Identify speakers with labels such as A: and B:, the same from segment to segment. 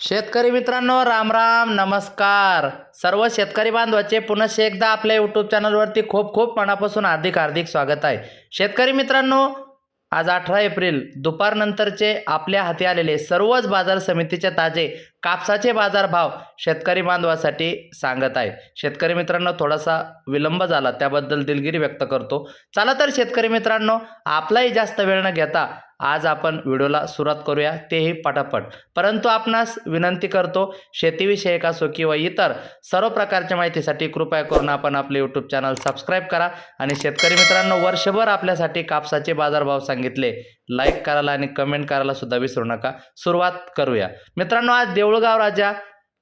A: शेतकरी मित्रांनो राम राम नमस्कार. सर्व शेतकरी बांधवाचे पुन्हा एकदा आपल्या यूट्यूब चॅनलवरती खूप खूप मनापासून हार्दिक हार्दिक स्वागत आहे. शेतकरी मित्रांनो आज अठरा एप्रिल दुपारनंतरचे आपल्या हाती आलेले सर्वच बाजार समितीचे ताजे कापसाचे बाजारभाव शेतकरी बांधवासाठी सांगत आहे. शेतकरी मित्रांनो थोडासा विलंब झाला त्याबद्दल दिलगिरी व्यक्त करतो. चला तर शेतकरी मित्रांनो आपलाही जास्त वेळ न घेता आज आपण व्हिडिओला सुरुवात करूया तेही पटापट. परंतु आपणास विनंती करतो शेतीविषयक असो किंवा इतर सर्व प्रकारच्या माहितीसाठी कृपया करून आपण आपले यूट्यूब चॅनल सबस्क्राईब करा. आणि शेतकरी मित्रांनो वर्षभर आपल्यासाठी कापसाचे बाजारभाव सांगितले. लाईक करायला आणि कमेंट करायला सुद्धा विसरू नका. सुरुवात करूया. मित्रांनो आज देऊळगाव राजा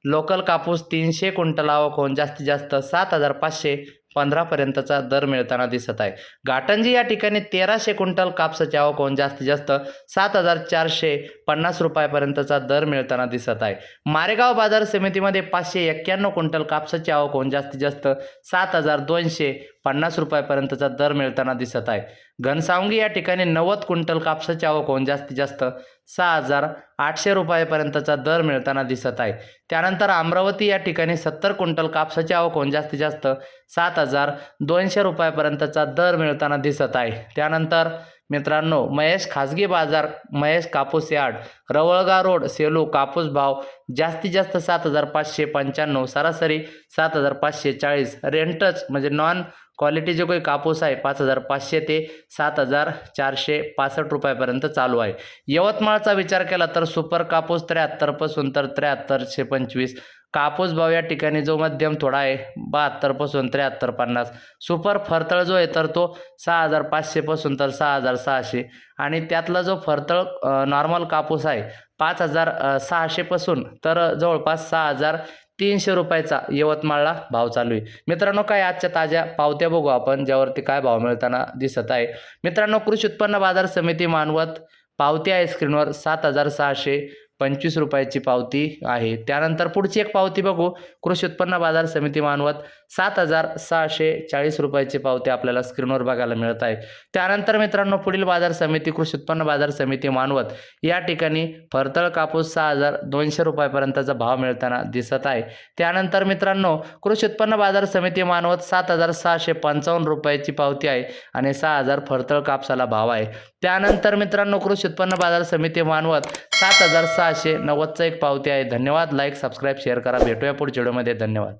A: लोकल कापूस तीनशे क्विंटल आवक होऊन जास्तीत जास्त सात हजार पाचशे पंधरापर्यंतचा दर मिळताना दिसत आहे. घाटंजी या ठिकाणी तेराशे क्विंटल कापसाची आवक होऊन जास्तीत जास्त सात हजार चारशे पन्नास रुपयापर्यंतचा दर मिळताना दिसत आहे. मारेगाव बाजार समितीमध्ये पाचशे एक्क्याण्णव क्विंटल कापसाची आवक होऊन जास्तीत जास्त सात हजार दोनशे पन्नास रुपयापर्यंतचा दर मिळताना दिसत आहे. घनसावंगी या ठिकाणी नव्वद क्विंटल कापसाची आवक होऊन जास्तीत जास्त सहा हजार आठशे रुपयापर्यंतचा दर मिळताना दिसत आहे. त्यानंतर अमरावती या ठिकाणी सत्तर क्विंटल कापसाची आवक होऊन जास्तीत जास्त सात हजार दोनशे रुपयापर्यंतचा दर मिळताना दिसत आहे. त्यानंतर मित्रांनो महेश खाजगी बाजार महेश कापूस यार्ड रवळगा रोड सेलू कापूस भाव जास्तीत जास्त सात हजार पाचशे पंच्याण्णव सरासरी सात हजार पाचशे चाळीस. रेंटच म्हणजे नॉन क्वालिटी जे काही कापूस आहे पाच हजार पाचशे ते सात हजार चारशे पासष्ट रुपयापर्यंत चालू आहे. यवतमाळचा विचार केला तर सुपर कापूस त्र्याहत्तरपासून तर त्र्याहत्तरशे पंचवीस. कापूस भाव या ठिकाणी जो मध्यम थोडा आहे बहात्तरपासून त्र्याहत्तर पन्नास. सुपर फरतळ जो आहे तर तो सहा हजार पाचशेपासून तर सहा हजार सहाशे. आणि त्यातला जो फरतळ नॉर्मल कापूस आहे पाच हजार सहाशेपासून तर जवळपास सहा हजार तीनशे रुपयाचा यवतमाळला भाव चालू आहे. मित्रांनो काय आजच्या ताज्या पावत्या बघू आपण ज्यावरती काय भाव मिळताना दिसत आहे. मित्रांनो कृषी उत्पन्न बाजार समिती मानवत पावती आहे स्क्रीनवर सात हजार सहाशे पंचवीस रुपयाची पावती आहे. त्यानंतर पुढची एक पावती बघू. कृषी उत्पन्न बाजार समिती मानवत सात हजार सहाशे चाळीस रुपयाची पावती आपल्याला स्क्रीनवर बघायला मिळत आहे. त्यानंतर मित्रांनो पुढील बाजार समिती कृषी उत्पन्न बाजार समिती मानवत या ठिकाणी फरतळ कापूस सहा हजार दोनशे रुपयापर्यंतचा भाव मिळताना दिसत आहे. त्यानंतर मित्रांनो कृषी उत्पन्न बाजार समिती मानवत सात हजार सहाशे पंचावन्न रुपयाची पावती आहे आणि सहा हजार फरतळ कापसाला भाव आहे. त्यानंतर मित्रांनो कृषी उत्पन्न बाजार समिती मानवत सात हजार सहाशे नव्वदचा एक पावती आहे. धन्यवाद. लाईक सबस्क्राईब शेअर करा. भेटूया पुढच्या व्हिडिओमध्ये धन्यवाद.